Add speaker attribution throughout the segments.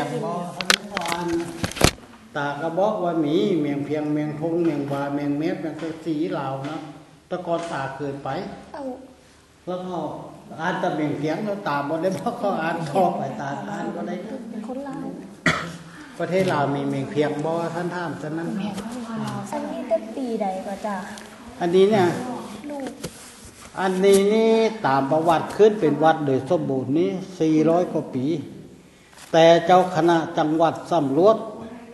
Speaker 1: ยงบ่อันนี้ก็อันตากระบอกว่าหมีเมียงเพียงเมียงพงเมียงบาเมียงเม็ดเมียงสีเหล่านะแตะกอนตาเคยไป
Speaker 2: เอา
Speaker 1: แล้วก็อ่านแตะเมียงเพียงแล้วตาบ่ได้เพราะเขาอ่านทอไปตาอ่านก็ได้
Speaker 2: เป็นคนลาว
Speaker 1: ประเทศลาวมีเมียงเพียงบ่ท่านถามฉะนั้น
Speaker 2: อันนี้แต่ปีใดก็จ้ะ
Speaker 1: อันนี้เนี่ย
Speaker 2: ลูก
Speaker 1: อันนี้นี่ตามประวัติขึ้นเป็นวัดโดยสมบูรณ์นี้400กว่าปี แต่เจ้าคณะจังหวัดสำรวจ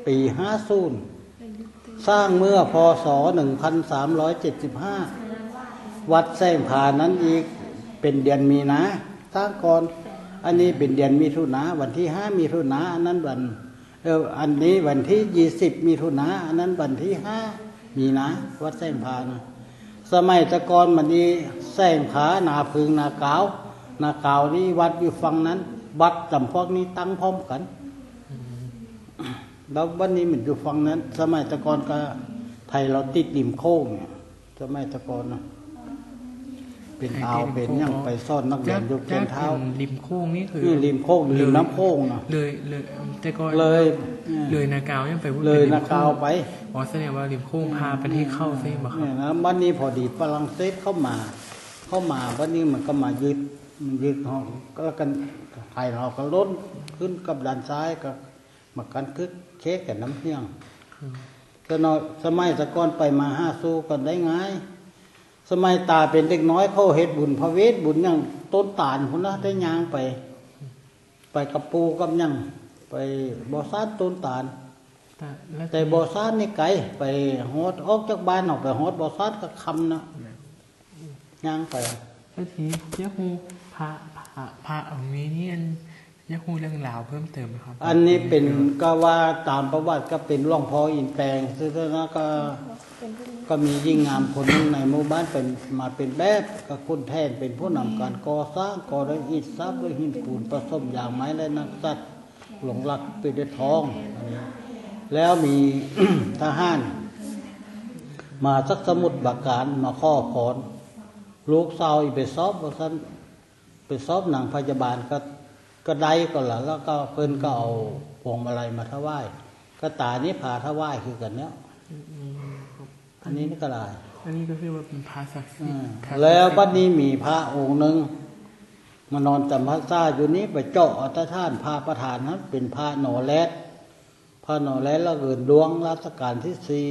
Speaker 1: ปี50สร้างเมื่อพศ 1375 วัดแสงผานั้นอีกเป็นเดือนมีนาสร้างก่อน อันนี้เป็นเดือนมิถุนาวันที่5มิถุนาอันนั้นวันเอออันนี้วันที่20มิถุนาอันนั้นวันที่5มีนาวัดแสงผานะสมัยตะกอนมันนี้แสงผานาพึงนาเกาวนาเกาวนี่วัดอยู่ฝั่งนั้น วัดจำพวกนี้ตั้งพร้อมกัน แล้ววันนี้มันอยู่ฝั่งนั้น สมัยแตะกอนก็ไทยเราติดริมโค้งเนี่ยสมัยแตะกอนนะเป็นอาวเป็นหยังไปซ่อนนักเรียนอยู่เกนเท้า
Speaker 3: ริมโค้งนี่คือ
Speaker 1: นี่ริมโค้งริมน้ำโค้งนะ
Speaker 3: เลยเลยแต่ก็
Speaker 1: เลย
Speaker 3: เลยนากาวยังไป
Speaker 1: เลยนากาวไป
Speaker 3: อ๋อแสดงว่าริมโค้งพาประเทศเข้าใช่ไหมครั
Speaker 1: เนี่
Speaker 3: บ
Speaker 1: ยนะวันนี้พอดีฝรั่งเศสเข้ามา เข้ามาวันนี้มันก็มายึดมัน ยึดหองก็กันไทยเราก็ล้นขึ้นกับด้านซ้ายก็มากันคึกเค้กกับน้ำเที่ยงก็นอสมัยแตะก้อนไปมาห้าสู้กันได้ง่ายสมัยตาเป็นเด็กน้อยเขาเฮ็ดบุญพระเวทบุญยังต้นตาลพุ่นนะได้ยางไป ไปกับปูกับยังไปบ่อซานต้นตาล
Speaker 3: แต่
Speaker 1: บ่อซานนี่ไกลไปฮอดออกจากบ้านออกไปฮอดบ่อซานก็คำนะย่างไป
Speaker 3: แล้วทีนี้าหู พระพระพระองค์นี้นี่อันยักษ์ฮูเรื่องราวเพิ่มเติมไหมครับ
Speaker 1: อันนี้เป็นก็ว่าตามประวัติก็เป็นหล่องพ่ออินแปลงซึ่งนะก็
Speaker 2: เป็นผู้นี้
Speaker 1: ก็มียิ่งงามคนหนึ่งในหมู่บ้านเป็นมาเป็นแบบกับคนแทนเป็นผู้นำการก่อสร้างก่อด้วยอิฐซับด้วยหินปูนผสมอย่างไม้และนักสัตว์หลงรักไปด้วยทองอันนี้แล้วมีทหาร มาสักสมุดบาการมาข้อพรลูกสาวอีไปซอบว่าซั่น ไปซอบหนังพยาบาลก็ก็ได้ก็ละแล้วก็เพิ่นก็เอาพวงมาลัยมาถวายก็ตานี้พาถวายคือกันเนี้ยอันนี้นี่ก็ได้
Speaker 3: อันนี้ก็คือว่าเป็นพระศักดิ์สิท
Speaker 1: อืม
Speaker 3: ธิ์ครับ
Speaker 1: แล้วบัดนี้มีพระองค์หนึ่งมานอนจำพรรษาอยู่นี้ไปเจาะอัตท่านพระประธานนั้นเป็นพระหนอแลดพระหนอแลดแล้วเกิดดวงรัชกาลที่สี่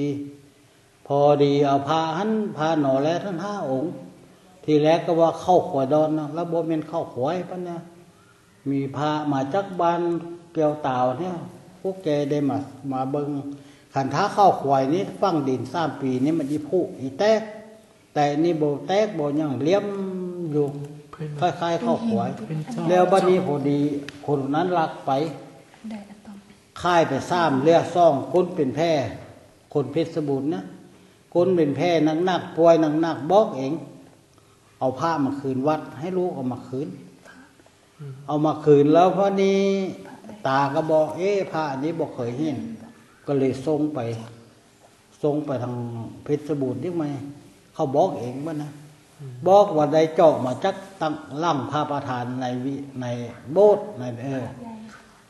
Speaker 1: พอดีเอาพระหันพระหนอแลดทั้งห้าองค์ ทีแรกก็ว่าเข้าขวายดอนนะแล้วบ่เป็นเข้าขวายปะเนี่ยมีพระมาจากบ้านเกียวเต่าเนี่ยพวกแกได้มามาเบิงขันท้าเข้าขวายนี้ฟังดินสามปีนี้มันอีพุอีแตก แต่นี่โบแตกโบยังเลี้ยมอยู่
Speaker 3: เพื่อน
Speaker 1: คล้ายๆเข้าขวาย
Speaker 3: เป็นเจ้า
Speaker 1: แล้วบัดนี้พอดีคนนั้นลักไป
Speaker 2: ได้อะตอม
Speaker 1: ค่ายไปซ้ำเลือดซ่องคนเป็นแพร่คนเพชรบูรณ์นะคนเป็นแพร่หนักๆป่วยหนักๆบอกเอง เอาผ้ามาคืนวัด ให้ลูกเอามาคืน เอามาคืนแล้วพอนี้ตาก็บอก เอ๊ะผ้าอันนี้บอกเคยเห็น ก็เลยส่งไปส่งไปทางเพชรบูรณ์ที่ไหมเขาบอกเองว่านะบอกว่าได้เจาะมาจากตั้งล่ำพระประธานในวิในโบสถ์ในเออ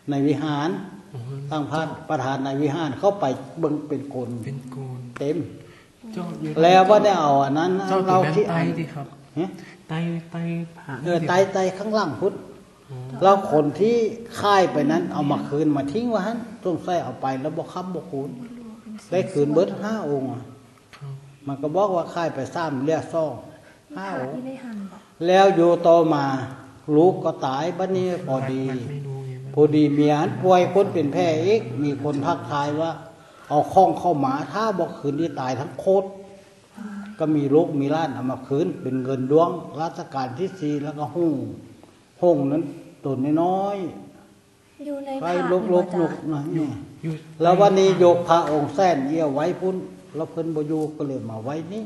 Speaker 1: ในวิหาร
Speaker 3: อ๋อ
Speaker 1: ตั้งพระประธานในวิหารเข้าไปเบิ่งเป็นคน
Speaker 3: เป็นโกน
Speaker 1: เต็ม
Speaker 3: เจ้าอยู่
Speaker 1: แล้วว่าได้เอาอันนั้น
Speaker 3: เจ้า
Speaker 1: เรา
Speaker 3: เรา
Speaker 1: ที่
Speaker 3: ไต
Speaker 1: อ่าน
Speaker 3: ดิครับ
Speaker 1: เฮ้ย
Speaker 3: ไตไตพระ
Speaker 1: เออไตไตข้างล่างพุทธ
Speaker 3: อ๋อ
Speaker 1: แล้วคนที่ค่ายไปนั้น เอามาคืนมาทิ้งไว้ฮันต้องใส่เอาไปแล้วบอกคำบอกคูณได้คืนเบิดห้าองค์อะ
Speaker 3: ครับ
Speaker 1: มันก็บอกว่าค่ายไปสร้างเรียกซ่องห้าองค์
Speaker 2: ที่ได้หันบอก
Speaker 1: แล้วอยู่โตอมา ลูกก็ตายบัดนี้พอดี
Speaker 3: มันไม่รู้ไงมัน
Speaker 1: พอดีเมียป่วยคนเป็นแพร่อีกมีคนทักทายว่า เอาข้องเข้าหมาถ้าบอกคืนที่ตายทั้งโคตร ก็มีลูกมีล้านเอามาคืน เป็นเงินดวงรัชกาลที่สี่แล้วก็ห้องห้องนั้นตัวน้อย
Speaker 2: อยู่ใน
Speaker 1: ๆไป
Speaker 2: ผ้า
Speaker 1: ลบลบ
Speaker 2: นี่
Speaker 1: ล
Speaker 2: บ่
Speaker 1: บ
Speaker 2: จ้ะ
Speaker 1: นะนี่
Speaker 3: อยู่
Speaker 1: แล้ววันนี้ยกพระองค์แส้นเอี้ยวไว้พุ่นแล้วเพิ่นบอยู่ก็เลยมาไว้นี่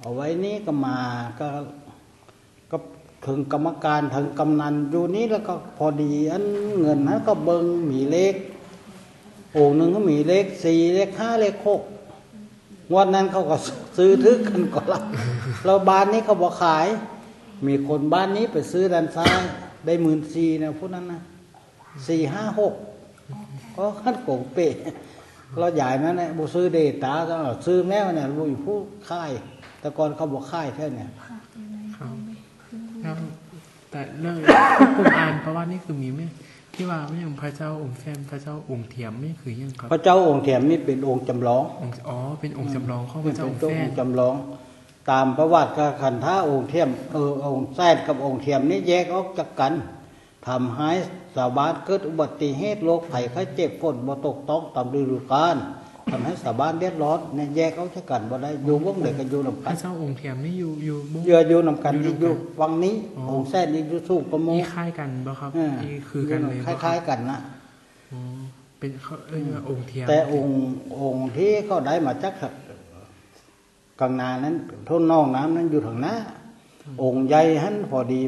Speaker 1: เอาไว้นี่ก็มาก็ก็ถึงกรรมการถึงกำนันอยู่นี่แล้วก็พอดีอันเงินนั้นก็เบิงมีเลขโอ่งหนึ่งก็มีเลขสี่เลขห้าเลขหก วันนั้นเขาก็ซื้อทึกกันก็ละแล้วบ้านนี้เขาบอกขาย มีคนบ้านนี้ไปซื้อด้านซ้าย ได้หมื่นสี่นะพวกนั้นนะสี่ห้าหกก็ขั้นโกงเปะเราใหญ่นั่นแหละบุซื้อเดตาก็ซื้อแม่เนี่ยบุอยู่ผู้ค่าย แต่ก่อนเขาบอกค่ายแค่เนี่ย
Speaker 2: ค่ะอยู่ใน
Speaker 3: ครับ
Speaker 2: ไม่
Speaker 3: แล้วแต่เรื่องผมอ่านเพราะว่านี่คือมีไหม ที่ว่าไม่ยังพระเจ้าองค์แฟนพระเจ้าองค์เทียมไม่คือยังครับ
Speaker 1: พระเจ้าองค์เถียมนี่เป็นองค์จำลอง
Speaker 3: องค์อ๋อเป็นองค์จำลองของพ
Speaker 1: เป็
Speaker 3: ระ
Speaker 1: น
Speaker 3: เจ้าองค์
Speaker 1: ตัว
Speaker 3: แฟ
Speaker 1: อนงค์จำลอง ตามประวัติก็ขันท่าองค์เทียมเออองค์แซดกับองค์เทียมนี่แยกออกจากกันทำให้สาวบ้านเกิดอุบัติเหตุโรคภัยไข้เจ็บฝนบ่ตกต้องตามฤดูกาล ทำให้สาวบ้านเดือดร้อนเนี่ยแยกออกจากกันบ่ได้อยู่วงเดียวกันอยู่นำ
Speaker 3: พ
Speaker 1: กั
Speaker 3: ระ
Speaker 1: น
Speaker 3: เจ้าองค์เทียมนี่อยู่อยู่บุ้ง
Speaker 1: เยืออยู่นำกัน
Speaker 3: อยู่
Speaker 1: นี่
Speaker 3: นำกัน
Speaker 1: อยู่วังนี้
Speaker 3: อ๋อ
Speaker 1: องค์แซดนี่อยู่สู้ประโม
Speaker 3: นี่คล้ายกันบ่ครับ
Speaker 1: อ่า
Speaker 3: นี่คือกันเลย
Speaker 1: ค
Speaker 3: บ่รับ
Speaker 1: ล้าย ๆ กันนะ
Speaker 3: อ๋อเป็นเขาเอ้ยว่าองค์เทียม
Speaker 1: แต่องค์องค์ที่เขาได้มาจากกลางนานั้นทุ่นนอกน้ำนั้นอยู่ทางหน้าองค์ใหญ่หันพอดี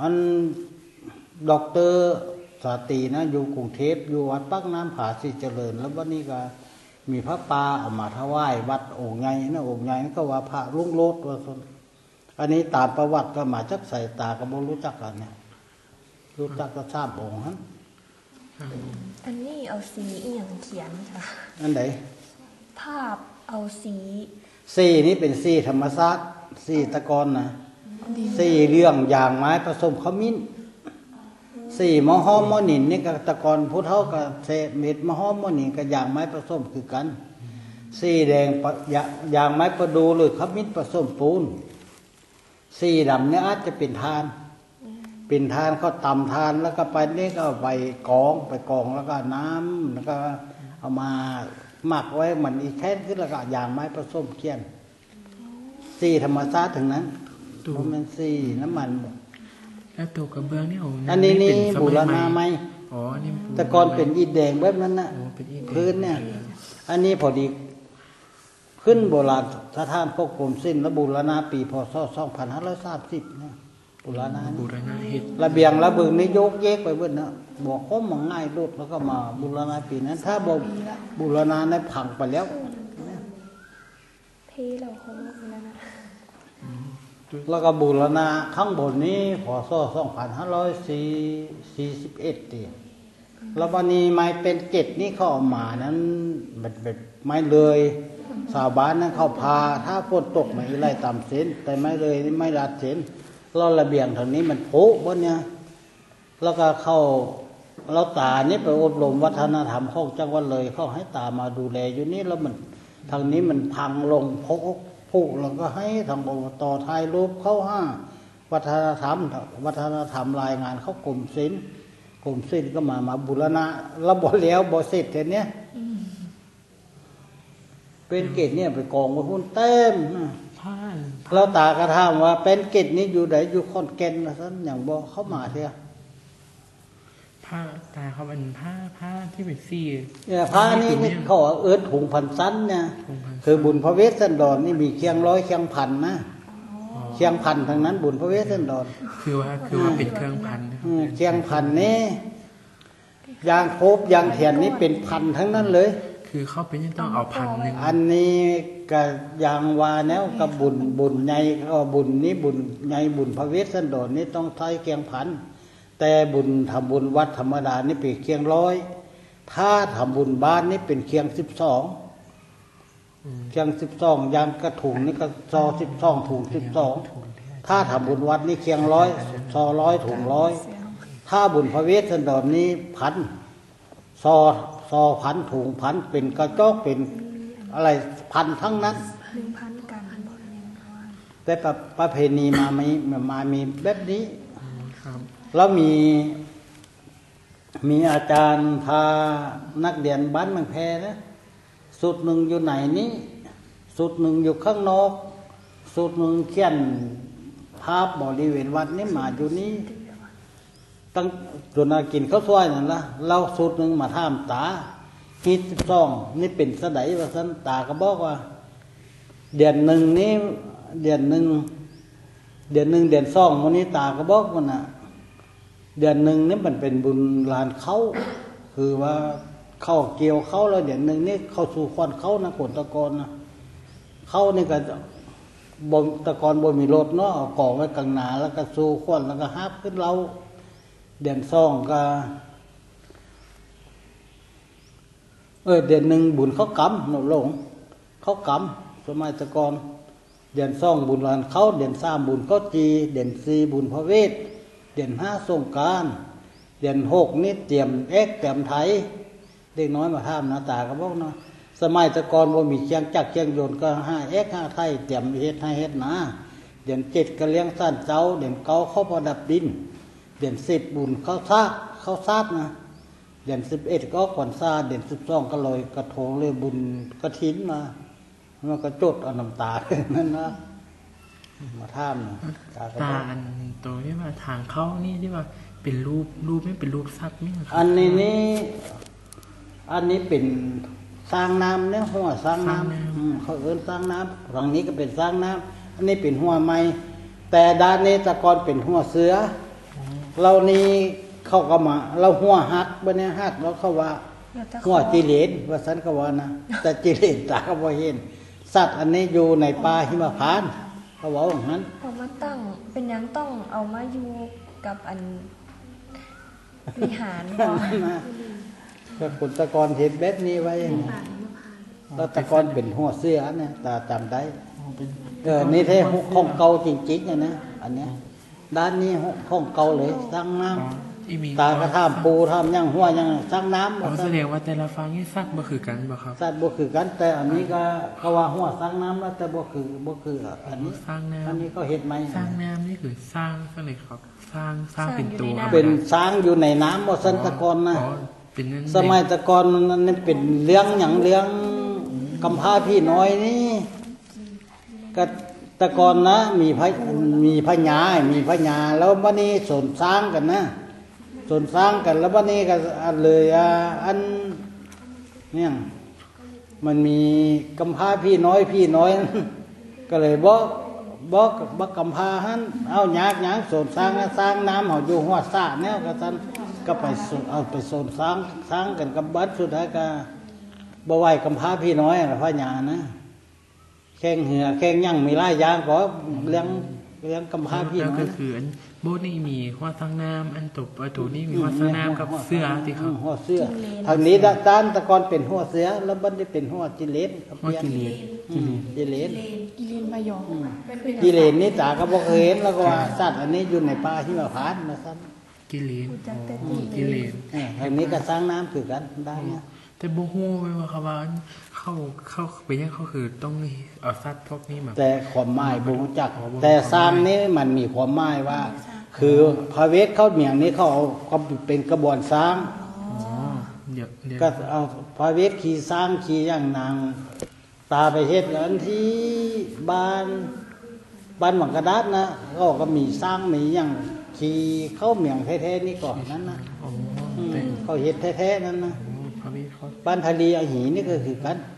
Speaker 1: อันด็อกเตอร์ สาตรีนะอยู่กรุงเทพอยู่วัดปักน้ำผาสิเจริญ แล้ววันนี้ก็มีพระปาเอามาถวายวัดองค์ใหญ่นะองค์ใหญ่นั่นก็ว่าพระลุงโลดว่าซั่นอันนี้ตามประวัติก็มาจากใส่ตาก็บ่รู้จักกันเนี่ยรู้จักก็ทราบองค์หัน
Speaker 3: ครับ
Speaker 2: อันนี้เอาสีเอียงเขียนค่ะ
Speaker 1: อันไหน
Speaker 2: ภาพเอาสี
Speaker 1: สี่นี่เป็นสี่ธรรมศาสตร์สี่ตะกอนนะสี่เรื่องอย่างไม้ผสมขมิ้น สี่มะฮอมมะนินนี่กับตะกอนผู้เท่ากับเศษเม็ดมะฮอมมะนินกับยางไม้ผสมคือกัน สี่แดงปะยะอย่างไม้ประดูหรือขมิ้นผสมปูน สี่ดำเนี่ยอาจจะเป็นทานเป็นทานเขาตำทานแล้วก็ไปนี่ก็ไปกองไปกองแล้วก็น้ำแล้วก็เอามาหมักไว้เหมือนอีแค่นขึ้นแล้วก็อย่างไม้ผสมเคี่ยนสี่ธรรมชาติถึงนั้นมเป็นสี่น้ำมัน
Speaker 3: แล้วตัวกระเบื้องนี่โอ้
Speaker 1: อันนี้นี่
Speaker 3: เป็ส
Speaker 1: บู
Speaker 3: มัย
Speaker 1: ร
Speaker 3: ให
Speaker 1: ณาไหม
Speaker 3: อ๋อนี่
Speaker 1: แต่ก่อนเป็นอิฐแดงแบบนั้นนะ
Speaker 3: โอ้เป็นอิฐแดง
Speaker 1: พื้นเนี่ย อันนี้พอดีขึ้นโบราณสถานพวกกรมสิ้นและบูรณาปีพศ2530นะบูรณา
Speaker 3: บู
Speaker 1: นี่
Speaker 3: รณะเฮ็ด
Speaker 1: ระเบียงระเบิงนี่ยกเยกไปเบิดนะบอกเขามาง่ายรดแล้วก็มาบูรณาปีนั้น ถ้าบอกบูรณาในพังไปแล้ว
Speaker 2: ที่เราเขาบอก แล้ว
Speaker 1: ก็บูรณาข้างบนนี้พศ2541ตีแล้ววันนี้ไม้เป็นเจ็ดนี่เขาเอามานั้นมันเป็นไม้เลย สาวบ้านนั้นเขาพา ถ้าฝนตกไม่ไล่ตามเส้น แต่ไม่เลยนี่ไม่รัดเส้นแล้วระเบียงทางนี้มันโผล่บนเนี่ยแล้วก็เข้าเราตานี่ไปอบรมวัฒนธรรมของจังหวัดเลย เขาให้ตามาดูแลอยู่นี่แล้วมันทางนี้มันพังลงพก ผูกแล้วก็ให้ทางอบตถ่ายรูปเข้าห้าวัฒนธรรม วัฒนธรรมรายงานเขากลุ่มศิลป์กลุ่มศิลป์ก็มามาบูรณะแล้วบ่แล้วบ่เสร็จเห็นเนี้ยเป็นเกตเนี่ยไปกองไว้หุ้นเต็มนะ
Speaker 3: ผ้า
Speaker 1: เราตากระทามว่าเป็นเกตนี้อยู่ไหนอยู่คอนแก่นนะท่านอย่างบอกเข้ามาเถอะ
Speaker 3: ผ้าตาเขาเป็นผ้าผ้าที่เป็นสี
Speaker 1: เนี่ยพระนี่นี่เขาเอาเอิ้นถุงพันสั้นเนี่ย
Speaker 3: ถุงพันสั้น
Speaker 1: คือบุญพระเวสสันดรนี่มีเคียงร้อยเคียงพันนะเคียงพันทั้งนั้น บุญพระเวสสันดร
Speaker 3: คือว่าคือว่าเป็นเครื่องพันนะครับ
Speaker 1: อืมเคียงพันนี่ยางโคบยางเทียนนี่เป็นพันทั้งนั้นเลย
Speaker 3: คือเขาเป็นยังต้องเอาพันหนึ่ง
Speaker 1: อันนี้กับยางวาแนวกับบุญบุญใหญ่ก็บุญนี้บุญใหญ่บุญพระเวสสันดรนี่ต้องใช้เคียงพัน แต่บุญทำบุญวัดธรรมดานี่เป็นเคียงร้อย ถ้าทำบุญบ้านนี่เป็นเคียงสิบสอง
Speaker 3: อืม
Speaker 1: เคียงสิบสองยางกระถุงนี่ก็ซอสิบสองถุงสิบสองถ้าทำบุญวัดนี่เคียงร้อยซอร้อยถุงร้อย
Speaker 2: เสียง
Speaker 1: ถ้าบุญพระเวสสันดรนี้พันซอซอพันถุงพันเป็นกระจอกเป็นอะไรพันทั้งนั้น
Speaker 2: หนึ่งพันกันบอกยังว่า
Speaker 1: แต่ประประเพณีมามีมามีแบบนี้
Speaker 3: อืมครับ
Speaker 1: แล้วมีมีอาจารย์พานักเรียนบ้านเมืองแพนะสุดหนึ่งอยู่ไหนนี้สุดหนึ่งอยู่ข้างนอก สุดหนึ่งเขียนภาพบริเวณวัดนี่มาอยู่นี้ตั้งจนนากินข้าวซอยนั่นละเราสุดหนึ่งมาท่ามตาฮิตซองนี่เป็นสะไดว่าสันตาก็บอกว่า เดือนหนึ่งนี้เดือนหนึ่งเดือนหนึ่งเดือนสองวันนี้ตาก็บอกมันน่ะ เดือนหนึ่งนี่มันเป็นบุญลานเขาคือว่าเข้าเกี่ยวเข้าแล้วเดือนหนึ่งนี่เข้าสู่ควันเขานะขนตะกอนนะเข้านี่ก็บนตะกอนบนมีรถเนาะเอากองไว้กลางหนาแล้วก็สู่ควันแล้วก็ฮับขึ้นเราเดือนสองก็เออเดือนหนึ่งบุญเขากำหนหลงเขากำสมัยตะกอนเดือนสองบุญวันเขาเดือนสามบุญเขาจี เดือนสี่บุญพระเวท เดือนห้าสงการเดือนหกนี่เตรียมเอ็กเตรียมไทยเด็กน้อยมาท่ามหน้าตาก็บอกเนาะสมัยตะกอนว่ามีเชียงจักเชียงยนก็ห้าเอ็กห้าไทยเตรียมเฮ็ดให้เฮ็ดนะเดือนเจ็ดก็เลี้ยงสั้นเจ้า เดือนเก้าเขาประดับดิน เดือนสิบบุญเขาซากเขาซาดนะเดือนสิบเอ็ดก็ขวัญซาเดือนสิบสองก็ลอยกระทงเลยบุญกระถินมามันก็จดเอาน้ำตาเลยนั่นนะ มาท่ามนะตาก็
Speaker 3: ตา
Speaker 1: บอก
Speaker 3: อันตัวที่ว่าทางเข้านี่ที่ว่าเป็นรูปรูปไม่เป็นรูปสัตว์นี่ครับ
Speaker 1: อันนี้นี่อันนี้เป็นสร้างน้ำเนี่ยหัวสร้างน้ำอืมเขาเอิ้นสร้างน้ำฝั่งนี้ก็เป็นสร้างน้ำอันนี้เป็นหัวไม้แต่ด้านนี้แตะกอนเป็นหัวเสืออเรานี่เขาก็มาเราหัวหักบนนี้หักแล้วเขาว่า
Speaker 2: แล้วแต่
Speaker 1: หัวจิเลนว่าสันก็ว่านะแต่จิเลนตาก็บ่เห็น สัตว์อันนี้อยู่ในป่าหิมพานต์ เขาบอกอย่างนั้น
Speaker 2: เอามาตั้งเป็นหยังต้องเอามาอยู่กับอันวิหารบ่
Speaker 1: นะก็คุณตะกอนเห็นแบบนี้ไว้นะแล้วตะกอนเป็นหัวเสื้อเนี่ยตาจำได้
Speaker 3: เป็น
Speaker 1: เออนี่แท้ห้องเก่าจริงๆอะนะอันเนี้ยด้านนี้ห้องเก่าเลยสร้างน้
Speaker 3: อ๋ อที่มีำ
Speaker 1: ตากระท่ามปูท่ามย่างหัวย่างสร้างน้ำ
Speaker 3: อ๋อแสดงว่าแต่ละฟังนี่สัตว์บ่คือกันบ่ครับ
Speaker 1: สัตว์บ่คือกัน แต่อันนี้ก็เขาว่าหัวสร้างน้ำแล้วแต่บ่คือบ่คืออันนี้
Speaker 3: สร้างน้
Speaker 1: อันนี้ก็เฮ็ดไหมำ
Speaker 3: สร้างน้ำนี่คือสร้างสร้างอะไรครับสร้างสร้างเป็นตัว
Speaker 1: เป็นช้างอยู่ในน้ำบ่สันตะกอนนะ
Speaker 3: อ๋อเป็นนั่น
Speaker 1: สมัยตะกอนนั้นนี่เป็นเรื่องหยังเรื่องกำพร้าพี่น้อยนี่ก็ตะกอนนะ มีพระมีพญามีพญาแล้วบัดนี้สนสร้างกันนะ สนสร้างกันแล้วบัดนี้ก็อันเลยอันเนี่ยมันมีกำพร้าพี่น้อยพี่น้อย ก็เลยบอกบอกบอกกำพาหันเอายากยากโซนสร้างสร้างน้ำเขาอยู่หัวสระแนวก็ท่านก็ไปเอาไปโซนสร้างสร้างกันกับบัดสุดท้ายก็บ่ไหวกำพาพี่น้อยอะพระญานะแข่งเหือแข่งยั่งมีไล่ยางก็เลี้ยง เลี้ยงกำพร้าพี่
Speaker 3: แล้ว
Speaker 1: น้อ
Speaker 3: ก็
Speaker 1: ย
Speaker 3: คืออันโบสถ์นี่มีหัวสร้างน้ำอันตบประตูนี่มีหัวสร้างน้ำกับเสื้อที่เขา
Speaker 1: หัวเสื้อทางนี้ด้านตะกอนเป็นหัวเสือแล้วบัดนี้เป็นหัวจิเลนครับ
Speaker 3: หัวกิเลส
Speaker 1: อืมจิเลน
Speaker 2: กิเลนมายอง
Speaker 1: กิเลนนี่ตาก็บอกเคยเห็นแล้วก็ว่าสัตว์อันนี้อยู่ในป่าที่มาพานนะสัน
Speaker 3: กิเลส
Speaker 2: รู้จักแต่
Speaker 3: อ๋อกิเลส
Speaker 1: เออทางนี้ก็สร้างน้ำคือกันได้เนี่ย
Speaker 3: แต่บ่ฮู้ไว้ว่าเขาว่า เข้าเข้าไปยังเขาคือต้องเอาสัตว์พวกนี้มา
Speaker 1: แต่ความหมายบ่รู้จัก
Speaker 3: อ๋อบ่รู้
Speaker 1: แต่สร้างนี้มันมีความหมายว่า คือพระเวทเข้าเมียงนี้เขาเอาก็เป็นกระบวนสร้าง
Speaker 3: อ๋อเดี๋ยวเดี๋ยว
Speaker 1: ก็เอาพระเวทขี่สร้างขี่อย่างนางตาไปเฮ็ดกันที่บ้านบ้านหวังกระดาษนะก็ก็มีสร้างมีอย่างขี่เข้าเมียงแท้ๆนี่ก่อนนั้นนะ
Speaker 3: อ๋อ
Speaker 1: อืม
Speaker 3: แต่
Speaker 1: เขาเฮ็ดแท้ๆนั่นนะ
Speaker 3: อ๋อพระวิเขา
Speaker 1: บ้านทะเลอาหีนี่ก็คือกัน
Speaker 3: สูงเนี่ย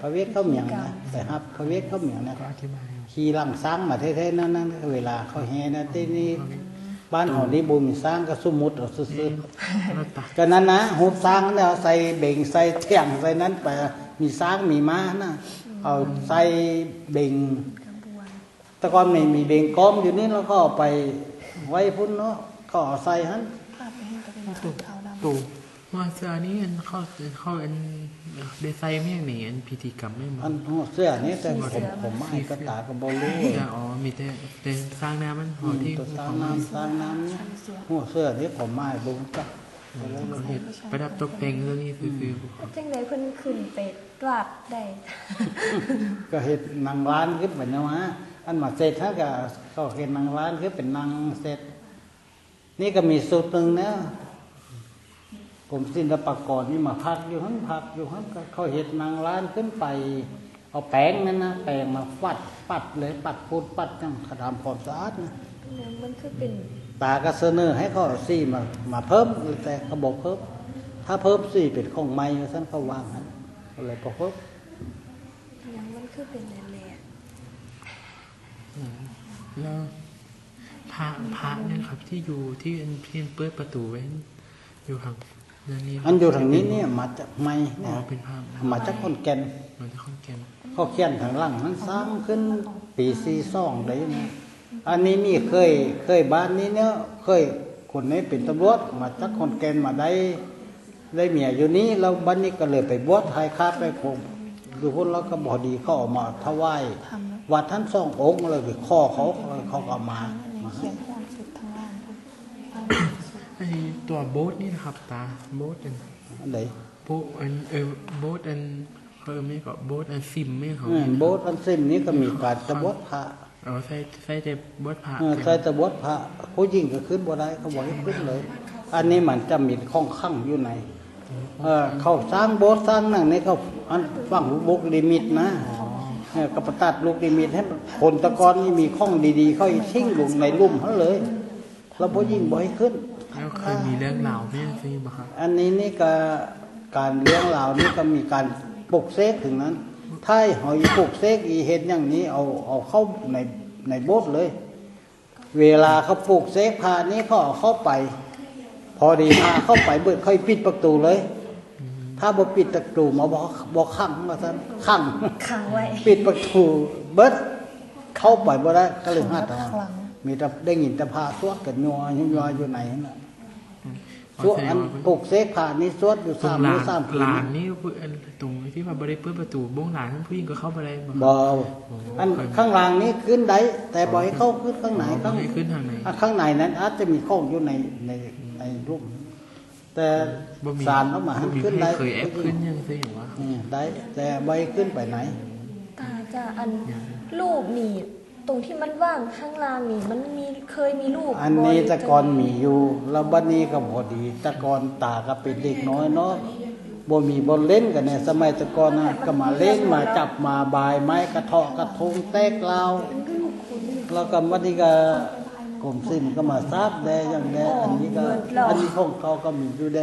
Speaker 1: พระเวทเขาเหมียงนะแต่ครับพระเวทเขาเหมียงนะขี่ลังสร้างมาแท้ๆนั่นนั่นเวลาเขาแห่นะที่นี่บ้านของนี่บุมีสร้างก็สมมุติเอาซื่อ
Speaker 3: ตา
Speaker 1: ๆก็นั้นนะหุบสร้างแล้วใส่เบ่งใส่เที่ยงใส่นั้นไปมีสร้างมีม้านะเอาใส่เบ่งตะกอนไม่มีเบ่งก้อมอยู่นี่แล้วก็ไปไว้พุ่นเนาะก็ใส่หัน
Speaker 2: ภาพไปให้น
Speaker 3: ตู ว่าเสื้อนี้อันเข้าเข้าอันเดซายไม่อย่างนี้อันพิธีกรรมไม่หม
Speaker 1: อั
Speaker 3: ด
Speaker 1: นหัวเสื้อนี่แต่ผมผมไม่กระตาก็บ่รู้
Speaker 3: จะอ๋อมีแต่แต่สร้างน้ำมันห่อที่
Speaker 1: ตัวสร้างน้ำสร้างน้ำเนี่ยหัวเสื้อนี่ผมไม่รู้จัก
Speaker 3: เขาเห็ดประดับตกแต่งเรื่องนี้คือคือ
Speaker 2: จังไดเพิ่นขึ้นไปวาดได้
Speaker 1: ก็เห็ดนางร้านขึ้นไปนะวะอันมาเสร็จถ้าก็ก็เห็ดนางร้านขึ้นเป็นนางเสร็จ นี่ก็มีสูตรหนึ่งนะ ผมศิลปากรนี่มาพักอยู่หันพักอยู่หันก็เขาเห็ดนางร้านขึ้นไป เอาแป้งนั่นนะแป้งมาฟัดปัดเลยปัดพูดปัดจังขดามความสะอาดนะ
Speaker 2: มันคือเป็น
Speaker 1: ตาก็เสนอให้เขาเอาซี่มามาเพิ่มแต่เขาบอกเพิ่มถ้าเพิ่มซี่เป็นของใหม่ท่านเขาวางหันก็เลยก็เพิ่ม
Speaker 2: หยังมันคือเป็นแหล่
Speaker 3: แล้วพระพระเนี่ยครับที่อยู่ที่อันที่เปิดประตูไว้อยู่ข้างนั่นนี่
Speaker 1: อันอยู่ทางนี้เนี่ยมาจากไม่
Speaker 3: อ๋อ
Speaker 1: เนี่ย
Speaker 3: เป็นภาพ
Speaker 1: มาจากคนแก่น
Speaker 3: มันจะค่อนแก่น
Speaker 1: เขาเขียนทางหลังมันสร้างขึ้นปีซีซ่องได้นะอันนี้มีเคยเคยบ้านนี้เนี่ยเคยคคนนี้เป็นตำรวจมาจากคนแกนมาได้ ได้เมียอยู่นี้แล้วบัดนี้ก็เลยไปบวชไทยคาไปคงดูคนแล้วก็บอดีเขาเออกมาถวายวัดท่านสององค์เลยไปข้อเขาเขาก็เอามามาให้
Speaker 4: เขียนพลังสุดทางล่างค่ะ
Speaker 3: ไอ้ ตัวโบ๊ทนี่นะครับตาโบ๊ทอัน
Speaker 1: อันไหน
Speaker 3: โบ๊ทอันเออโบ๊ทอันเขาเออไม่ก็โบ๊ทอันซิมไม่เขา
Speaker 1: อืมโบสถ์อันซิมนี้ก็มีการตะบวชพระ
Speaker 3: เอาใส่ใส่แต่โบ๊ทผ่า
Speaker 1: เออใส่ตะบวชพระผู้หญิงก็ขึ้นบ่ได้เขาบอกให้ขึ้นเลย อันนี้มันจะมีข้องข้างอยู่ในเออเขาสร้างโบสถ์สร้างนั่งนี่เขาอันฟังลูกลิมิตนะเออก็ประตัดลูกลิมิตให้คนตะกอนนี่มีข้องดีๆ เขาอีทิ้งลงในลุ่มเขาเลย แล้วผู้หญิงบ่ให้ขึ้น
Speaker 3: แล้วเคยมีเรื่องราวไม่ใช่ไหมครับ
Speaker 1: อันนี้นี่ก็การเลี้ยงเหล่านี่ก็มีการปลุกเสกถึงนั้น ถ้าหอยปลุกเสกอีเห็นอย่างนี้เอาเอาเข้าในในโบสถ์เลย เวลาเขาปลุกเสกพานี้เขาเอาเข้าไป พอดีพาเข้าไปเบิดค่อยปิดประตูเลย ถ้าบ่ปิดประตูหมาบอกบอกขังมาซั่นขัง
Speaker 2: ขังไว้
Speaker 1: ปิดประตูเบิดเข้าไปบ่ได้ก็เลยห้าตา
Speaker 4: คลัง
Speaker 1: มีแต่ได้ยินแต่พาสวดกันยัวยัวอยู่ไหนนั่นน่ะ
Speaker 3: อ๋อ
Speaker 1: สวด
Speaker 3: แสด
Speaker 1: อั
Speaker 3: ง
Speaker 1: น
Speaker 3: ว่า
Speaker 1: ปลุกเสกพานี้สวดอยู่
Speaker 3: ตรง
Speaker 1: สาม
Speaker 3: ห
Speaker 1: มื้
Speaker 3: ลา
Speaker 1: อนสามคืน
Speaker 3: หลานนี่ก็คืออันตรงที่ว่าบริเปิดประตูบ้งหลานผู้หญิงก็เข้าไปได้บ่ครับ
Speaker 1: บออันข้างล่างนี้ขึ้นได้แต่บ่ให้เข้าขึ้นข้างไหน
Speaker 3: อ๋อ
Speaker 1: ข้าง
Speaker 3: ให้ขึ้นทางไหน
Speaker 1: อะข้างในนั้น อาจจะมีข้องอยู่ในในในรูปแต่
Speaker 3: บ่มี
Speaker 1: สารเข้ามาให้
Speaker 3: บ่มี
Speaker 1: ขึ้นได้
Speaker 3: เคยแอบขึ้นยังไงอย่างวะ
Speaker 1: นี่ได้แต่ใบขึ้นไปไหน
Speaker 2: ตาจะอันรูปนี่ ตรงที่มันว่างข้างล่างนี่ มันมีเคยมีรูป
Speaker 1: อันนี้
Speaker 2: บ่
Speaker 1: แตะกอนมีอยู่แล้วบัดนี้ก็พอดีแตะกอนตาก็เป็นเด็กน้อยเนาะบ่มีบอลเล่นกันเนี่ยสมัยแตะกอนน่ะก็มาเล่นมาจับมาบายไม้กระเทาะกระทงแตกลาวแล้วก็วันนี้ก็กรมสิ้นก็มาทราบแดอย่างแดอันนี้ก็อันนี้ของเขาก็มีอยู่แด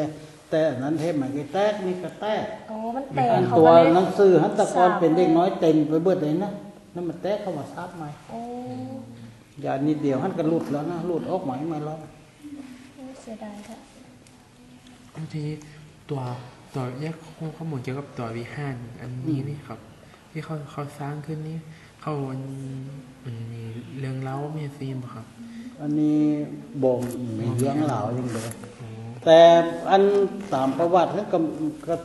Speaker 1: แต่อันนั้นเทพมันก็แตกนี่ก็แตก
Speaker 2: อ๋อมันแตก
Speaker 1: อัน
Speaker 2: เขา
Speaker 1: ตัว
Speaker 2: ก็เลย
Speaker 1: หนังสือหัตถกร
Speaker 2: สาบ
Speaker 1: เป็นเด็กน้อยเต็มไปเบิดเลยนะ นั่นมันแตกเข้ามาทราบไหม
Speaker 2: โอ้
Speaker 1: อย่านิดเดียวหันก็หลุดแล้วนะหลุดออกไหมไม่แล้ว
Speaker 2: เสียดายค่ะ
Speaker 3: บางทีตัวตัวแยกข้อมูลเกี่ยวกับตัววิหารอันนี้นี่ครับ ที่เขาเขาสร้างขึ้นนี่เขามันมันมีเรื่องเล่ามีซีมบ่ครับ
Speaker 1: อันนี้บ่งมีเรื่องเหล่าอย่างเดียว
Speaker 3: อ๋อ
Speaker 1: แต่อันตามประวัตินั้นก็ก็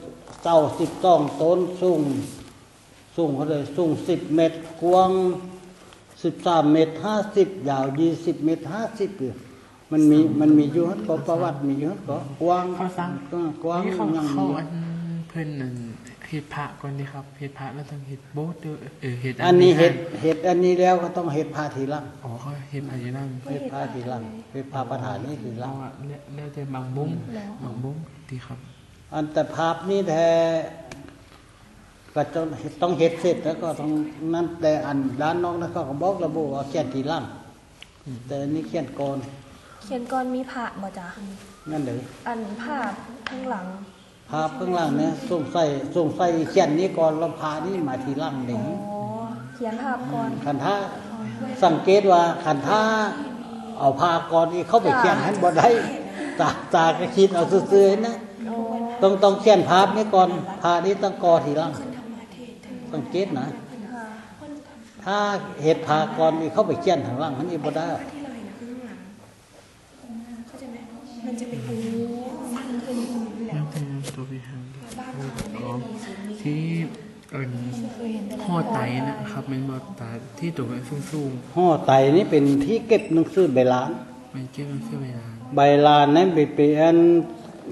Speaker 1: เจ้าสิบต้องต้นสูง สูงเขาเลยสูงสิบเมตรกว้างสิบสามเมตรห้าสิบยาวยี่สิบเมตรห้าสิบอยู่มันมีมันมีอยู่ฮันก็ประวัติมีอยู่ฮันก็กว้าง
Speaker 3: เขาสร้าง
Speaker 1: ก็กว้าง
Speaker 3: นี่เขา
Speaker 1: ยัง
Speaker 3: เขา
Speaker 1: มี
Speaker 3: อันเพิ่นนั่นเฮ็ดพระก่อนดีครับเฮ็ดพระแล้วต้องเฮ็ดโบสถ์ด้วยเออเฮ็ด
Speaker 1: อันนี้
Speaker 3: วิหาร
Speaker 1: เห็ดเห็ดอันนี้แล้วก็ต้องเห็ดพาทีหลัง
Speaker 3: อ๋อเขาเฮ็ดพระอยู่นั่น
Speaker 1: เห็ดพาทีหลังเห็ดพาประธานนี่ทีหลั
Speaker 3: เรา
Speaker 1: ง
Speaker 3: อะแล้วแล้วแต่บางบุ้งบางบุ้งดีครับ
Speaker 1: อันแต่ภาพนี่แท้ ก็ต้องต้องเห็ดเสร็จแล้วก็ต้องนั่นแต่อันด้านนอกนะเขาก็บอกระบุว่าเขียนทีหลังแต่อันนี้เขียนก่อน
Speaker 2: เขียนก่อนมีผ่าบ่จ้ะ
Speaker 1: นั่นเลย
Speaker 2: อันภาพข้างหลัง
Speaker 1: ภาพข้างล่างเนี่ยสงสัยสงสัยเขียนนี้ก่อนแล้วพานี่มาทีหลังหนึ่ง
Speaker 2: อ๋อเขียนภาพก่อน
Speaker 1: คันท่าสังเกตว่าคันท่าเอาพาก่อนนี่เข้าไปเขียนให้บ่ได้ตาตาก็คิดเอาซื่อๆนะ
Speaker 2: โอ้
Speaker 1: ต้องต้องเขียนภาพนี้ก่อนภาพนี้ต้องกอทีหลัง สังเกตนะ
Speaker 2: ค่ะ
Speaker 1: ถ้าเหตุพาก่อนนี่เข้าไปเขียนทางหล่างมันอีบ่ได้
Speaker 3: แล้วแต่ตัววิหารอ๋อที่เอิ้นห่อไตนะครับแมันบ่ตาที่ตัวมันสูง
Speaker 1: ห่อไตนี่เป็นที่เก็บหนังสือใบลาน
Speaker 3: ๆมันเก็บมันเสียเวลา
Speaker 1: ใบลานนั้นเป็นเป็น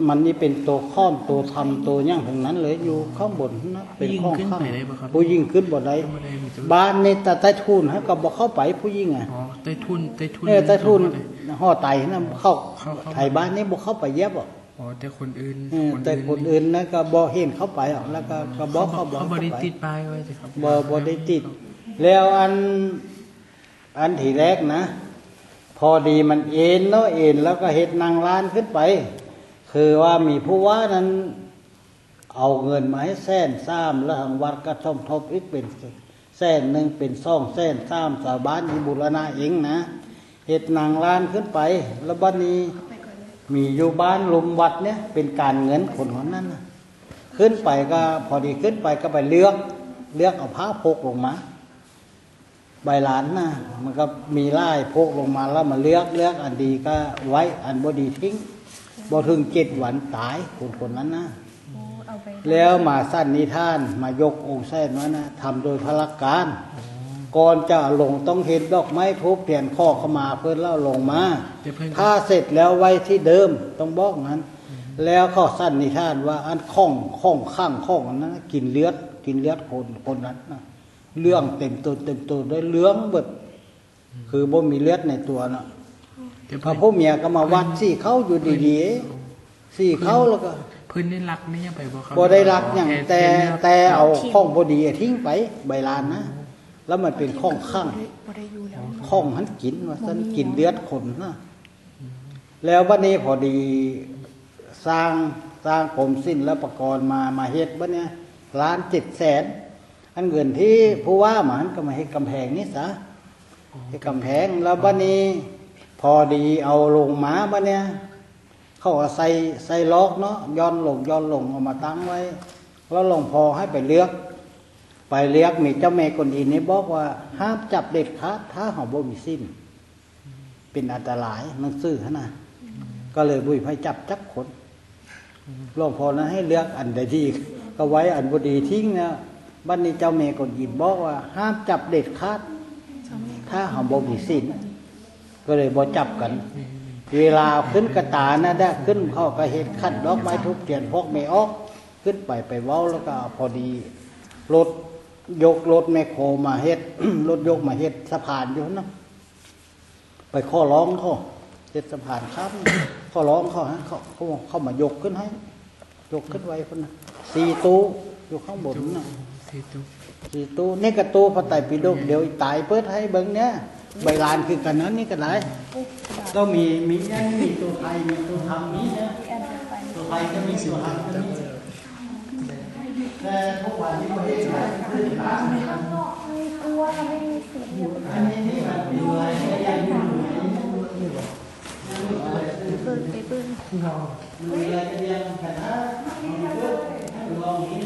Speaker 1: มันนี่เป็นตัวข้อมตัวทำตัวอย่างทั้งนั้นเลยอยู่ข้างบนนะเป็นข้องข้างผู้ยิ่งขึ้นบ่ได้
Speaker 3: บ่ได้มีตัว
Speaker 1: บ้านนี่แต่ใต้ทุนฮะก็บ่เข้าไปผู้ยิ่งอะ
Speaker 3: อ๋อใต้ทุนใต้ทุน
Speaker 1: เออใต้ทุน
Speaker 3: บ่ได้
Speaker 1: ห่อไตนะเข้า
Speaker 3: เข้าเข้า
Speaker 1: ไทยบ้านนี่บ่เข้าไปเย็บหรอก
Speaker 3: อ๋อแต่คนอื่น
Speaker 1: เออแต่คนอื่นนะก็บ่เห็นเข้าไปหรอกแล้วก็ก็บ่
Speaker 3: เขา
Speaker 1: เข้า
Speaker 3: บ่
Speaker 1: บ่
Speaker 3: เขาบ่ได้
Speaker 1: เข้าไป
Speaker 3: ติดป้ายไว้สิครับ
Speaker 1: บ่บ่ได้ติด แล้วอันอันที่แรกนะ พอดีมันเอ็นเนาะเอ็นแล้วก็เฮ็ดนางล้านขึ้นไป คือว่ามีผู้ว่านั้นเอาเงินมาให้แสนสามแล้วทางวัดก็ทมทบอีกเป็นแสนหนึ่งเป็นซ่องแสนสามสาวบ้านที่บุรณะเองนะเฮ็ดนางลานขึ้นไป แล้วบัดนี้มีอยู่บ้านลุมวัดเนี่ยเป็นการเงินคนคนนั้นนะขึ้นไปก็พอดีขึ้นไปก็ไปเลือก เลือกเอาผ้าพกลงมาใบหลานนะมันก็มีไล่พกลงมาแล้วมาเลือกเลือกอันดีก็ไว้อันบ่ดีทิ้ง บ่ถึงเจ็ดวันตายคนคนนั้นนะ
Speaker 2: โอ้เอาไป
Speaker 1: แล้วมาสั้นนิทานมายกองค์แส้นนั้นนะทำโดยพละการก่อนจะลงต้องเห็นดอกไม้ทุบเปลี่ยนข้อเข้ามาเพื่อเล่าลงมา
Speaker 3: เดี๋ยวเพิ่น
Speaker 1: ถ้าเสร็จแล้วไว้ที่เดิมต้องบอกงั้น แล้วข้อสั้นนิทานว่าอันข้องข้องข้างข้องอันนั้นนะกินเลือดกินเลือดคนคนนั้นนะเรื่องเต็มตัวเต็มตัวด้วยเลื้องเบิดคือบ่มีเลือดในตัวนะ
Speaker 3: เดี๋ยว
Speaker 1: พระ
Speaker 3: เพิ่น
Speaker 1: ผู้เมียก็มาวัดสี่เขาอยู่ดีๆสี่เขาแล้วก็
Speaker 3: เพิ่นได้รักนี่ยังไปบ่ครับ
Speaker 1: บ่ได้รักอย่างแต่
Speaker 3: เลือก
Speaker 1: แต่เอาข้องบดีทิ้งไปใบลานนะแล้วมันเป็นข้องข้าง
Speaker 2: บ่ได้อยู่แล้ว
Speaker 1: ข้องหันกินว่าสันกินเลือดคนนะแล้ววันนี้พอดีสร้างสร้างกรมสิ้นและประกรณ์มามาเฮ็ดบัดเนี้ยล้านเจ็ดแสนอันเงินที่ผู้ว่าหมานก็มาเฮ็ดกำแพงนี่ซะเฮ็ดกำแพงแล้วบัดนี้ พอดีเอาลงมาบัดเนี้ยเขาใส่ใส่ล็อกเนาะย้อนลงย้อนลงเอามาตั้งไว้ แล้วหลวงพอให้ไปเลือก ไปเรียกมีเจ้าแม่กวนอิมนี่บอกว่า ห้ามจับเด็ดขาดถ้าหอบ่มีสิ้น เป็นอันตรายหนังสือขนาดก็เลยบุยให้จับจักคนหลวงพ่อนั้นให้เลือกอันใดดีก็ไว้อันบดีทิ้งนะบ้านนี้เจ้าแม่กวนอิมบอกว่า ห้ามจับเด็ดขาดถ้าหอบ่มีสิ้น ก็เลยบ่จับกัน เวลาขึ้นกระตานะได้ขึ้นเข้าก็เห็ดขัดดอกไม้ทุบเทียนพกไม่ออกขึ้นไปไปเว้าแล้วก็พอดีรถยกรถแมคโครมาเฮ็ดรถยกมาเฮ็ดสะพานอยู่นะไปข้อร้องเขาเฮ็ดสะพานครับข้อร้องเขาฮะเขาเขาเขามายกขึ้นให้ ยกขึ้นไว้คนนะสี่ตู้อยู่ข้างบนนะ
Speaker 3: ที่ตุ๊ก
Speaker 1: สี่ตู้นี่กระตู้พระไตรปิฎกเดี๋ยวตายเปิดให้เบิ่งเนี้ย ใบลานคือกันนั้นนี่ก็ได้ต้องมีมีอย่างมีตัวไทยมีตัวธรรมนี้นะตัวไทยก็มีตัวธรรมก็มีแต่ทุกวันนี้ประเทศไทยขึ้นมา
Speaker 2: ข้างนอกมีตัวไม่มีเสียงอั
Speaker 1: นนี้ที่มันเป็นอะไรก็ยังอยู่
Speaker 2: เปิดไปปิ้น
Speaker 1: มีอะไรก็ยังกันนะลองนี้